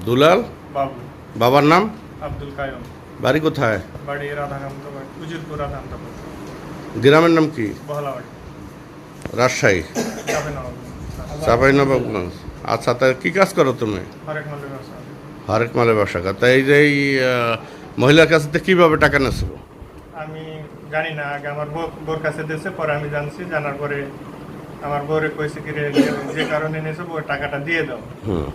দুলাল? বাবু। বাবার নাম? আব্দুল কায়ম বাড়ি কোথায়? বাড়ি রাধাকান্ত বাড়ি উজিরপুর রাধাকান্ত বাড়ি গ্রামের নাম কি? বহলাবাড়ি। রাজশাহী। চাঁপাইনবাবগঞ্জ। আচ্ছা তা কি কাজ করো তুমি? হরেক মালে ব্যবসা করো। তা এই যে এই মহিলার কাছ থেকে কীভাবে টাকা নেছো আমি জানি না আগে আমার বোর কাছে দিয়েছে পরে আমি জানছি জানার পরে আমার বউরে কইছে কি রে যে- কারণে নিয়েছে বউ টাকাটা দিয়ে দাও। হুম।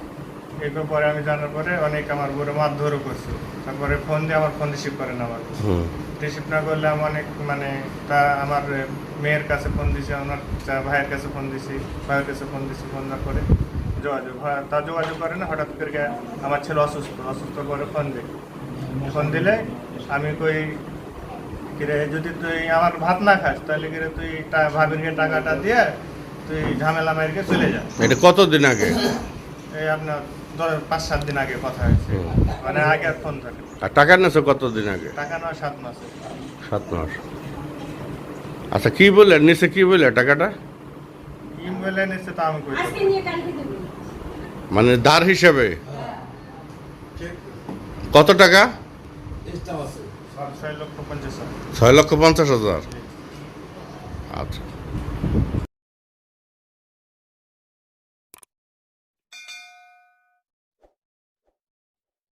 এরপর পরে আমি জানার পরে অনেক আমার বউরে মারধরও করছে। তারপরে ফোন দিয়ে আমার ফোন রিসিভ করে না আমার। রিসিভ না করলে আমি অনেক মানে তা আমার মেয়ের কাছে ফোন দিছি আমার ভাইয়ের কাছে ফোন দিছি ভাইয়ের কাছে ফোন দিছি ফোন না করে যোগাযোগ হয়। তা যোগাযোগ করে না হঠাৎ করে আমার ছেলে অসুস্থ। অসুস্থ করে ফোন দিই ফোন দিলে আমি কই কিরে যদি তুই আমার ভাত না খাস তাহলে কিরে তুই ভাবিরকে টাকাটা দিয়ে তুই ঝামেলা মারিকে চলে যা। এটা কতদিন আগে? এই আপনার পাঁচ সাত দিন আগে কথা হয়েছে। মানে দার ফোন থাকে আর আগে? টাকা নয় সাত মাসে। সাত মাস। আচ্ছা টাকাটা? তা আমি মানে হিসেবে? কত টাকা? ছয় লক্ষ পঞ্চাশ হাজার। আচ্ছা।